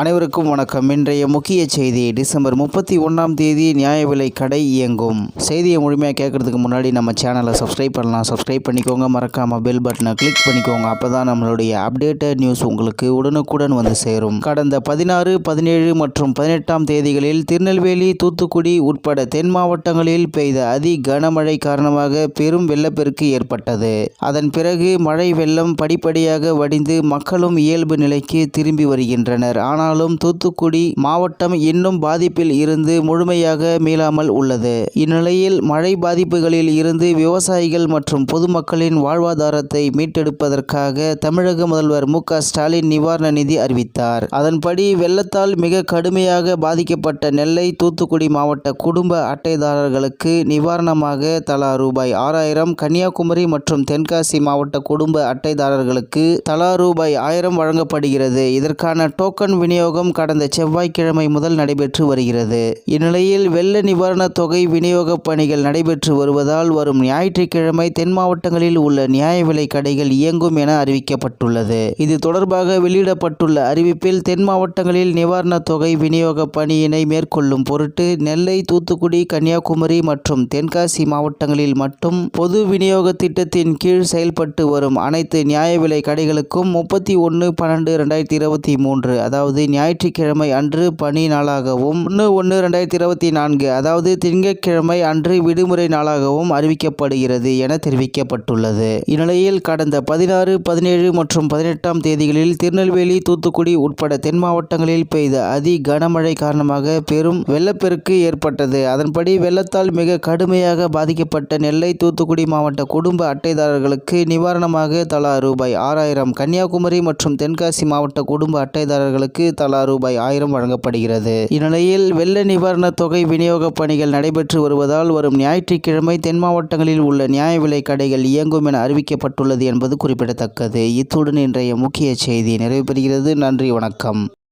அனைவருக்கும் வணக்கம். இன்றைய முக்கிய செய்தி டிசம்பர் முப்பத்தி ஒன்றாம் தேதி நியாய விலை கடை இயங்கும். செய்தியை முழுமையாக கேட்கறதுக்கு முன்னாடி நம்ம சேனலை சப்ஸ்கிரைப் பண்ணலாம். சப்ஸ்கிரைப் பண்ணிக்கோங்க. மறக்காம பெல் பட்டனை கிளிக் பண்ணிக்கோங்க. அப்போ தான் நம்மளுடைய அப்டேட்டட் நியூஸ் உங்களுக்கு உடனுக்குடன் வந்து சேரும். கடந்த பதினாறு பதினேழு மற்றும் பதினெட்டாம் தேதிகளில் திருநெல்வேலி தூத்துக்குடி உட்பட தென் மாவட்டங்களில் பெய்த அதி கனமழை காரணமாக பெரும் வெள்ளப்பெருக்கு ஏற்பட்டது. அதன் பிறகு மழை வெள்ளம் படிப்படியாக வடிந்து மக்களும் இயல்பு நிலைக்கு திரும்பி வருகின்றனர். ஆனால் ஆனாலும் தூத்துக்குடி மாவட்டம் இன்னும் பாதிப்பில் இருந்து முழுமையாக மீளாமல் உள்ளது. இந்நிலையில் மழை பாதிப்புகளில் இருந்து விவசாயிகள் மற்றும் பொதுமக்களின் வாழ்வாதாரத்தை மீட்டெடுப்பதற்காக தமிழக முதல்வர் மு க ஸ்டாலின் நிவாரண நிதி அறிவித்தார். அதன்படி வெள்ளத்தால் மிக கடுமையாக பாதிக்கப்பட்ட நெல்லை தூத்துக்குடி மாவட்ட குடும்ப அட்டைதாரர்களுக்கு நிவாரணமாக தலா ரூபாய் ஆறாயிரம் கன்னியாகுமரி மற்றும் தென்காசி மாவட்ட குடும்ப அட்டைதாரர்களுக்கு தலா ரூபாய் ஆயிரம் வழங்கப்படுகிறது. இதற்கான டோக்கன் விநியோகம் கடந்த செவ்வாய்க்கிழமை முதல் நடைபெற்று வருகிறது. இந்நிலையில் வெள்ள நிவாரணத் தொகை விநியோக பணிகள் நடைபெற்று வருவதால் வரும் ஞாயிற்றுக்கிழமை தென் மாவட்டங்களில் உள்ள நியாய விலை கடைகள் இயங்கும் என அறிவிக்கப்பட்டுள்ளது. இது தொடர்பாக வெளியிடப்பட்டுள்ள அறிவிப்பில் தென் மாவட்டங்களில் நிவாரணத் தொகை விநியோக பணியினை மேற்கொள்ளும் பொருட்டு நெல்லை தூத்துக்குடி கன்னியாகுமரி மற்றும் தென்காசி மாவட்டங்களில் மட்டும் பொது விநியோக திட்டத்தின் கீழ் செயல்பட்டு வரும் அனைத்து நியாய விலை கடைகளுக்கும் முப்பத்தி ஒன்று பன்னெண்டு ரெண்டாயிரத்தி இருபத்தி மூன்று அதாவது ஞாயிற்றுக்கிழமை அன்று பணி நாளாகவும் ஒன்று ஒன்று ரெண்டாயிரத்தி இருபத்தி நான்கு அதாவது திங்கட்கிழமை அன்று விடுமுறை நாளாகவும் அறிவிக்கப்படுகிறது என தெரிவிக்கப்பட்டுள்ளது. இந்நிலையில் கடந்த பதினாறு பதினேழு மற்றும் பதினெட்டாம் தேதிகளில் திருநெல்வேலி தூத்துக்குடி உட்பட தென் மாவட்டங்களில் பெய்த அதி கனமழை காரணமாக பெரும் வெள்ளப்பெருக்கு ஏற்பட்டது. அதன்படி வெள்ளத்தால் மிக கடுமையாக பாதிக்கப்பட்ட நெல்லை தூத்துக்குடி மாவட்ட குடும்ப அட்டைதாரர்களுக்கு நிவாரணமாக தலா ரூபாய் ஆறாயிரம் கன்னியாகுமரி மற்றும் தென்காசி மாவட்ட குடும்ப அட்டைதாரர்களுக்கு தலா ரூபாய் ஆயிரம் வழங்கப்படுகிறது. இந்நிலையில் வெள்ள நிவாரணத் தொகை விநியோக பணிகள் நடைபெற்று வருவதால் வரும் ஞாயிற்றுக்கிழமை தென் மாவட்டங்களில் உள்ள நியாய விலை கடைகள் இயங்கும் என அறிவிக்கப்பட்டுள்ளது என்பது குறிப்பிடத்தக்கது. இத்துடன் இன்றைய முக்கிய செய்தி நிறைவு பெறுகிறது. நன்றி வணக்கம்.